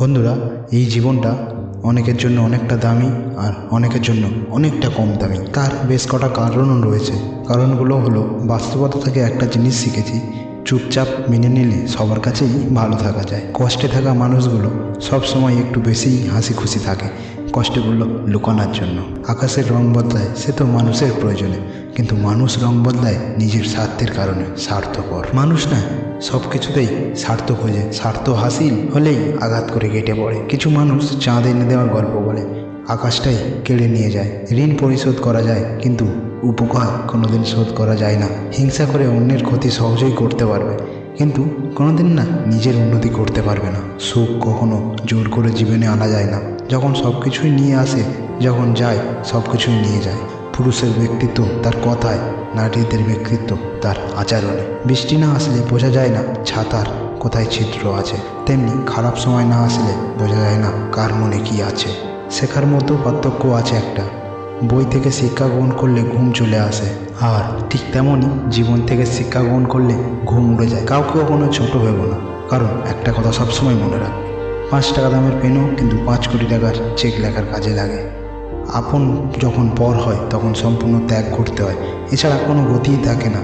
বন্ধুরা, এই জীবনটা অনেকের জন্য অনেকটা দামি আর অনেকের জন্য অনেকটা কম দামি। তার বেশ কটা কারণও রয়েছে। কারণগুলো হলো, বাস্তবতা থেকে একটা জিনিস শিখেছি, চুপচাপ মেনে নিলে সবার কাছেই ভালো থাকা যায়। কষ্টে থাকা মানুষগুলো সব সময় একটু বেশিই হাসি খুশি থাকে, কষ্টগুলো লুকানোর জন্য। আকাশের রং বদলায়, সে তো মানুষের প্রয়োজনে। কিন্তু মানুষ রং বদলায় নিজের স্বার্থের কারণে, স্বার্থপর। মানুষ না সব কিছুতেই স্বার্থ খোঁজে স্বার্থ হাসিল হলেই আঘাত করে কেটে পড়ে। কিছু মানুষ চাঁদ এনে দেওয়ার গল্প বলে। আকাশটাই কেড়ে নিয়ে যায়। ঋণ পরিশোধ করা যায়, কিন্তু উপকার কোনোদিন শোধ করা যায় না। হিংসা করে অন্যের ক্ষতি সহজেই করতে পারবে, কিন্তু কোনোদিন না নিজের উন্নতি করতে পারবে না। সুখ কখনো জোর করে জীবনে আনা যায় না। যখন সব কিছুই নিয়ে আসে, যখন যায় সব কিছুই নিয়ে যায়। পুরুষের ব্যক্তিত্ব তার কথায়, নারীদের ব্যক্তিত্ব তার আচরণে। বৃষ্টি না আসলে বোঝা যায় না ছাতার কোথায় ছিদ্র আছে। তেমনি খারাপ সময় না আসলে বোঝা যায় না কার মনে কি আছে। শেখার মতো পার্থক্য আছে একটা। বই থেকে শিক্ষা গ্রহণ করলে ঘুম চলে আসে। আর ঠিক তেমনই জীবন থেকে শিক্ষা গ্রহণ করলে ঘুম উড়ে যায়। কাউকে কখনো ছোট ভেবো না, কারণ একটা কথা সবসময় মনে রাখ পাঁচ টাকা দামের পেনও কিন্তু পাঁচ কোটি টাকার চেক লেখার কাজে লাগে। আপন যখন পর হয়, তখন সম্পূর্ণ ত্যাগ করতে হয়। এছাড়া কোনো গতিই থাকে না।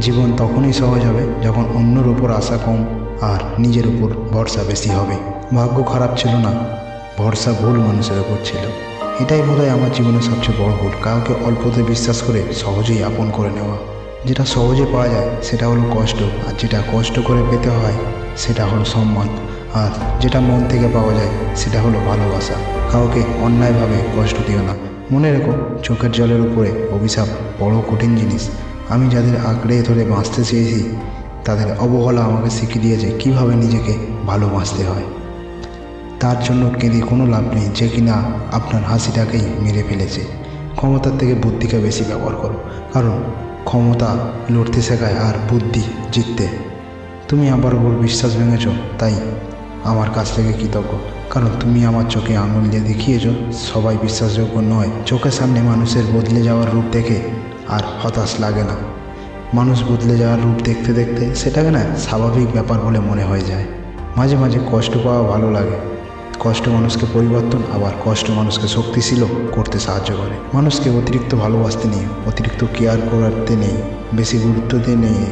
জীবন তখনই সহজ হবে যখন অন্যর ওপর আশা কম আর নিজের উপর ভরসা বেশি হবে। ভাগ্য খারাপ ছিল না, ভরসা ভুল মানুষের ওপর ছিল। এটাই বোধহয় আমার জীবনের সবচেয়ে বড় ভুল। কাউকে অল্পতে বিশ্বাস করে সহজেই আপন করে নেওয়া। যেটা সহজে পাওয়া যায়, সেটা হলো কষ্ট। আর যেটা কষ্ট করে পেতে হয়, সেটা হলো সম্মান। আর যেটা মন থেকে পাওয়া যায়, সেটা হলো ভালোবাসা। কাউকে অন্যায়ভাবে কষ্ট দিও না। মনে রেখো, চোখের জলের উপরে অভিশাপ বড় কঠিন জিনিস। আমি যাদের আঁকড়ে ধরে বাঁচতে চেয়েছি, তাদের অবহেলা আমাকে শিখিয়ে দিয়েছে কীভাবে নিজেকে ভালোবাসতে হয়। তার জন্য কেঁদে কোনো লাভ নেই যে কিনা আপনার হাসিটাকেই মেরে ফেলেছে। ক্ষমতার থেকে বুদ্ধিকে বেশি ব্যবহার করো, কারণ ক্ষমতা লড়তে শেখায় আর বুদ্ধি জিততে। তুমি আমার উপর বিশ্বাস ভেঙেছ, তাই আমার কাছ থেকে কৃতজ্ঞ। কারণ তুমি আমার চোখে আঙুল দিয়ে দেখিয়েছ। সবাই বিশ্বাসযোগ্য নয়। চোখের সামনে মানুষের বদলে যাওয়ার রূপ দেখে আর হতাশ লাগে না। মানুষ বদলে যাওয়ার রূপ দেখতে দেখতে সেটাকে না স্বাভাবিক ব্যাপার বলে মনে হয়ে যায়। মাঝে মাঝে কষ্ট পাওয়া ভালো লাগে। কষ্ট মানুষকে পরিবর্তন, আবার কষ্ট মানুষকে শক্তিশীল করতে সাহায্য করে। মানুষকে অতিরিক্ত ভালোবাসতে নেই, অতিরিক্ত কেয়ার করতে নেই, বেশি গুরুত্ব দিয়ে নেই।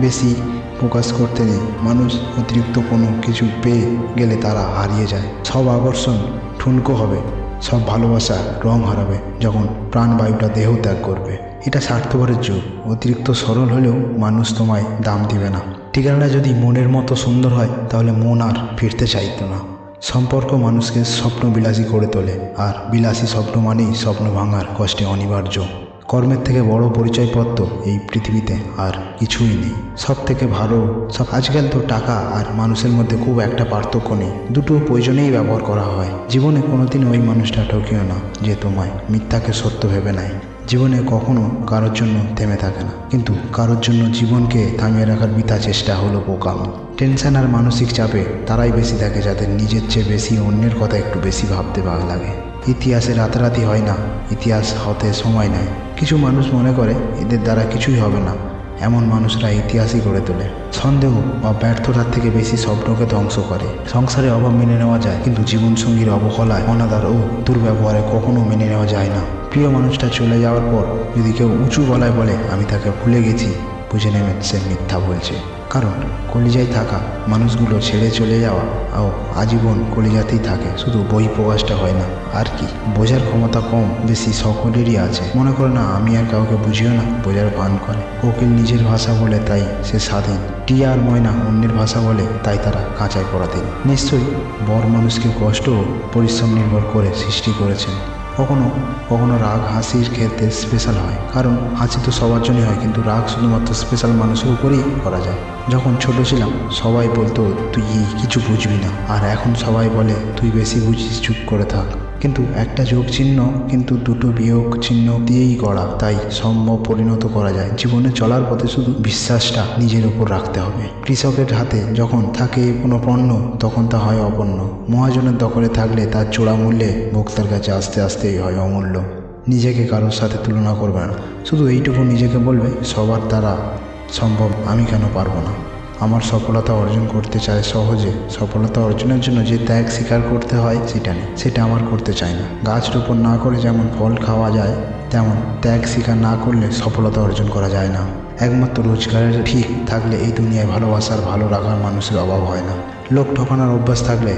বেশি প্রকাশ করতে নেই। মানুষ অতিরিক্ত কোনো কিছু পেয়ে গেলে তারা হারিয়ে যায়। সব আকর্ষণ ঠুনকো হবে, সব ভালোবাসা রং হারাবে, যখন প্রাণবায়ুটা দেহ ত্যাগ করবে। এটা স্বার্থপরের যুগ। অতিরিক্ত সরল হলেও মানুষ তোমায় দাম দিবে না। ঠিকানাটা যদি মনের মতো সুন্দর হয়, তাহলে মন আর ফিরতে চাইতো না। সম্পর্ক মানুষকে স্বপ্ন বিলাসী করে তোলে। আর বিলাসী স্বপ্ন মানেই স্বপ্ন ভাঙার কষ্টে অনিবার্য। কর্মের থেকে বড় পরিচয়পত্র এই পৃথিবীতে আর কিছুই নেই। সব থেকে ভালো, সব আজকাল তো টাকা আর মানুষের মধ্যে খুব একটা পার্থক্য নেই। দুটো প্রয়োজনেই ব্যবহার করা হয়। জীবনে কোনোদিন ওই মানুষটা ঠকিও না যে তোমায় মিথ্যাকে সত্য ভেবে নেয়। জীবনে কখনো কারোর জন্য থেমে থাকে না। কিন্তু কারোর জন্য জীবনকে থামিয়ে রাখার বৃথা চেষ্টা হলো বোকামি। টেনশন আর মানসিক চাপে তারাই বেশি থাকে যাদের নিজের চেয়ে বেশি অন্যের কথা একটু বেশি ভাবতে ভালো লাগে। ইতিহাসে রাতারাতি হয় না, ইতিহাস হতে সময় নেয়। কিছু মানুষ মনে করে, এদের দ্বারা কিছুই হবে না। এমন মানুষরা ইতিহাসই গড়ে তোলে। সন্দেহ বা ব্যর্থতার থেকে বেশি স্বপ্নকে ধ্বংস করে। সংসারে অভাব মেনে নেওয়া যায়, কিন্তু জীবনসঙ্গীর অবহেলায়, অনাদার ও দুর্ব্যবহারে কখনো মেনে নেওয়া যায় না। প্রিয় মানুষটা চলে যাওয়ার পর যদি কেউ উঁচু গলায় বলে, আমি তাকে ভুলে গেছি, বুঝে নেবেন সে মিথ্যা বলছে। কারণ কলিজায় থাকা মানুষগুলো ছেড়ে চলে যাওয়া ও আজীবন কলিজাতেই থাকে, শুধু বই প্রকাশটা হয় না। আর কি? বোঝার ক্ষমতা কম, বেশি সকলেরই আছে। মনে করে না, আমি আর কাউকে বুঝিও না, বোঝার ভান করে। কোকিল নিজের ভাষা বলে, তাই সে স্বাধীন। টিয়া আর ময়না অন্যের ভাষা বলে, তাই তারা কাঁচায় পড়াতেন। নিশ্চয়ই বর মানুষকে কষ্ট ও পরিশ্রম নির্ভর করে সৃষ্টি করেছেন। কখনো কখনো রাগ, হাসির ক্ষেত্রে স্পেশাল হয়। কারণ হাসি তো সবার জন্যই হয়, কিন্তু রাগ শুধুমাত্র স্পেশাল মানুষের উপরেই করা যায়। যখন ছোট ছিলাম, সবাই বলতো, তুই কিছু বুঝবি না। আর এখন সবাই বলে, তুই বেশি বুঝিস, চুপ করে থাক। কিন্তু একটা যোগ চিহ্ন কিন্তু দুটো বিয়োগ চিহ্ন দিয়েই গড়া। তাই সম্ভব পরিণত করা যায়। জীবনে চলার পথে শুধু বিশ্বাসটা নিজের উপর রাখতে হবে। কৃষকের হাতে যখন থাকে কোনো পণ্য, তখন তা হয় অপণ্য। মহাজনের দখলে থাকলে তার চোরা মূল্যে ভোক্তার কাছে আস্তে আস্তেই হয় অমূল্য। নিজেকে কারোর সাথে তুলনা করবে না। শুধু এইটুকু নিজেকে বলবে, সবার দ্বারা সম্ভব আমি কেন পারব না? আমার সফলতা অর্জন করতে চায় সহজে। সফলতা অর্জনের জন্য যে ত্যাগ স্বীকার করতে হয়, সেটা নেই। সেটা আমার করতে চায় না। গাছ রোপণ না করে যেমন ফল খাওয়া যায়, তেমন ত্যাগ স্বীকার না করলে সফলতা অর্জন করা যায় না। একমাত্র রোজগারের ঠিক থাকলে এই দুনিয়ায় ভালোবাসার ভালো রাখার মানুষের অভাব হয় না। লোক ঠকানোর অভ্যাস থাকলে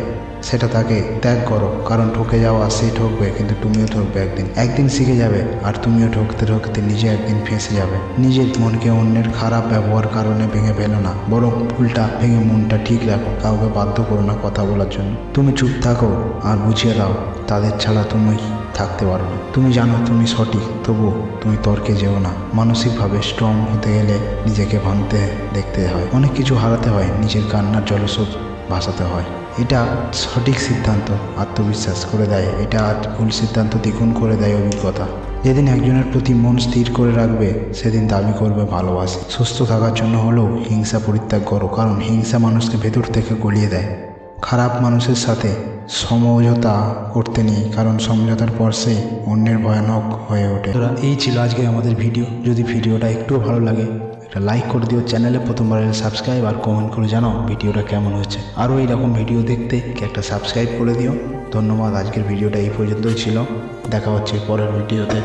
সেটা তাকে ত্যাগ করো। কারণ ঠকে যাওয়া সে ঠকবে, কিন্তু তুমিও ঠকবে একদিন। একদিন শিখে যাবে, আর তুমিও ঠকতে ঠকতে নিজে একদিন ফেঁসে যাবে। নিজের মনকে অন্যের খারাপ ব্যবহার কারণে ভেঙে ফেলো না, বরং ফুলটা ভেঙে মনটা ঠিক রাখো, কাউকে বাধ্য করো না কথা বলার জন্য। তুমি চুপ থাকো আর বুঝিয়ে দাও, তাদের ছাড়া তুমি থাকতে পারো না। তুমি জানো তুমি সঠিক তবু তুমি তর্কে যেও না। মানসিকভাবে স্ট্রং হতে গেলে নিজেকে ভাঙতে দেখতে হয়। অনেক কিছু হারাতে হয়, নিজের কান্নার জলস্রোত ভাসাতে হয়। এটা সঠিক সিদ্ধান্ত, আত্মবিশ্বাস করে দেয়। এটা ভুল সিদ্ধান্ত দ্বিগুণ করে দেয় অভিজ্ঞতা। যেদিন একজনের প্রতি মন স্থির করে রাখবে, সেদিন দাবি করবে ভালোবাসে। সুস্থ থাকার জন্য হলেও হিংসা পরিত্যাগ করো, কারণ হিংসা মানুষকে ভেতর থেকে গলিয়ে দেয়। খারাপ মানুষের সাথে সমঝোতা করতে নেই, কারণ সমঝোতার পর সে অন্যের ভয়ানক হয়ে ওঠে। এই ছিল আজকে আমাদের ভিডিও। যদি ভিডিওটা একটুও ভালো লাগে একটা লাইক করে দিও চ্যানেলে প্রথমবার সাবস্ক্রাইব আর কমেন্ট করে জানাও ভিডিওটা কেমন হচ্ছে আরও এইরকম ভিডিও দেখতে একটা সাবস্ক্রাইব করে দিও। ধন্যবাদ, আজকের ভিডিওটা এই পর্যন্তই ছিল। দেখা হচ্ছে পরের ভিডিওতে